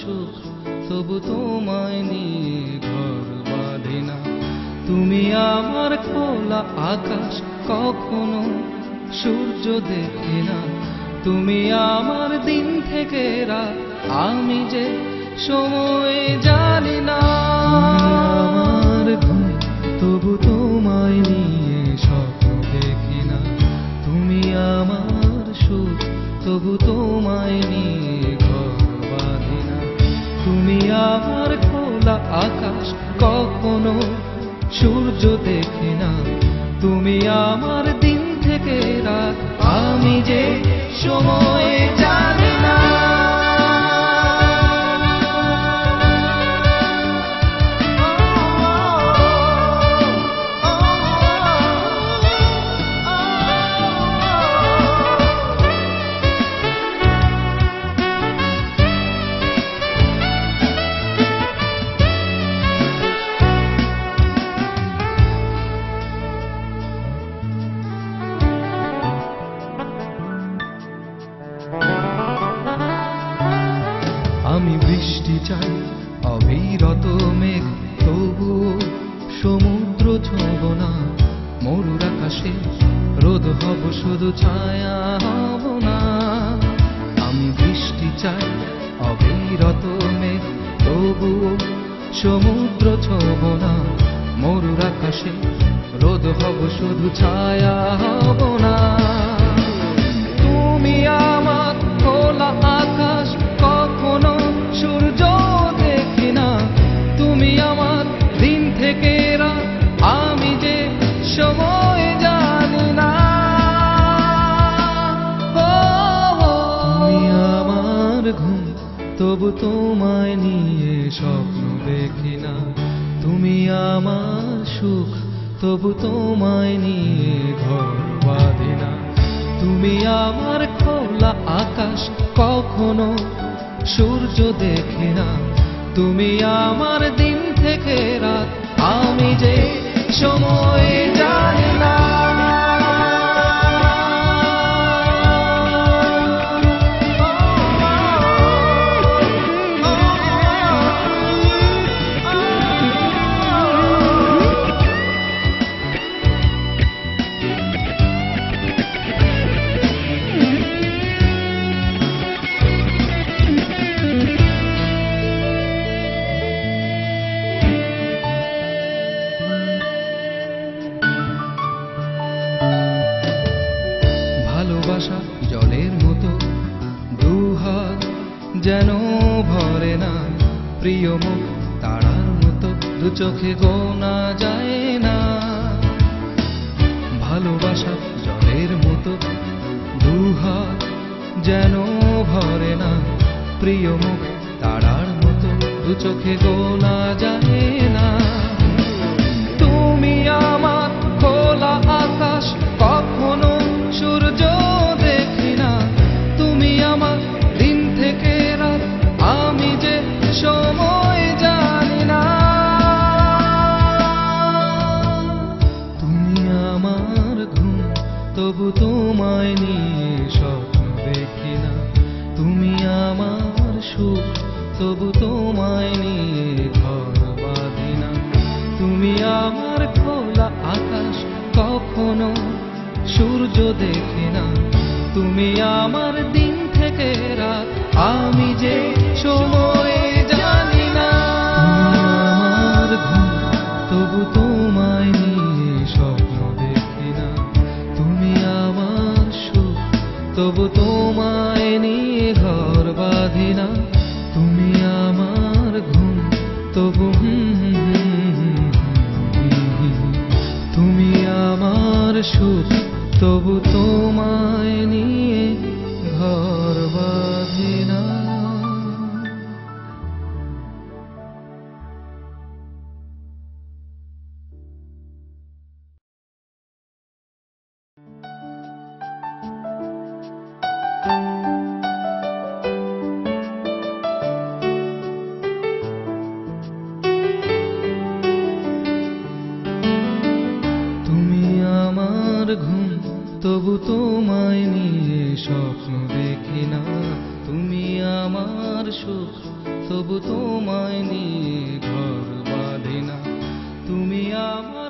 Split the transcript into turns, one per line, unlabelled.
সুখ, তবু তোমায় নিয়ে ঘর বাঁধে না। তুমি আমার খোলা আকাশ কখনো সূর্য দেখে না। তুমি আমার দিন থেকে রাত, আমি যে সময় জানি না। আমার আকাশ কখনো সূর্য দেখি না। তুমি আমার দিন থেকে রাত। আমি যে সময় চাই। অবিরত মেঘ তবুও সমুদ্র ছব না মরুর আকাশে রোদ হব শুধু ছায়া হব না। আমি বৃষ্টি চাই, অবিরত মেঘ তবুও সমুদ্র ছব না মরুর আকাশে রোদ হব শুধু ছায়া হব না। তবু তোমায় নিয়ে স্বপ্ন দেখি না। তুমি আমার সুখ, তবু তোমায় নিয়ে ঘর বাঁধি না। তুমি আমার খোলা আকাশ, কখনো সূর্য দেখি না। তুমি আমার দিন থেকে রাত, আমি যে সময় জানি না। যেন ভরে না। প্রিয় মুখ, তারার মতো দু চোখে গোনা যায় না। ভালোবাসা জলের মতো দুহা যেন ভরে না। প্রিয় মুখ, তারার মতো দু চোখে গোনা যায় না। তবু তোমায় নিয়ে ঘর বাঁধি না। তুমি আমার খোলা আকাশ কখনো সূর্য দেখি না। তুমি আমার দিন থেকে রাত আমি যে সময় জানি না। আমার তবু তোমায় নিয়ে স্বপ্ন দেখি না। তুমি আমার সুখ তবু তোমায় নিয়ে ঘর বাঁধি না। তবু হুম দেখি না তুমি আমার সুখ তবু তোমায় নিয়ে ঘর বাঁধি না। তুমি আমার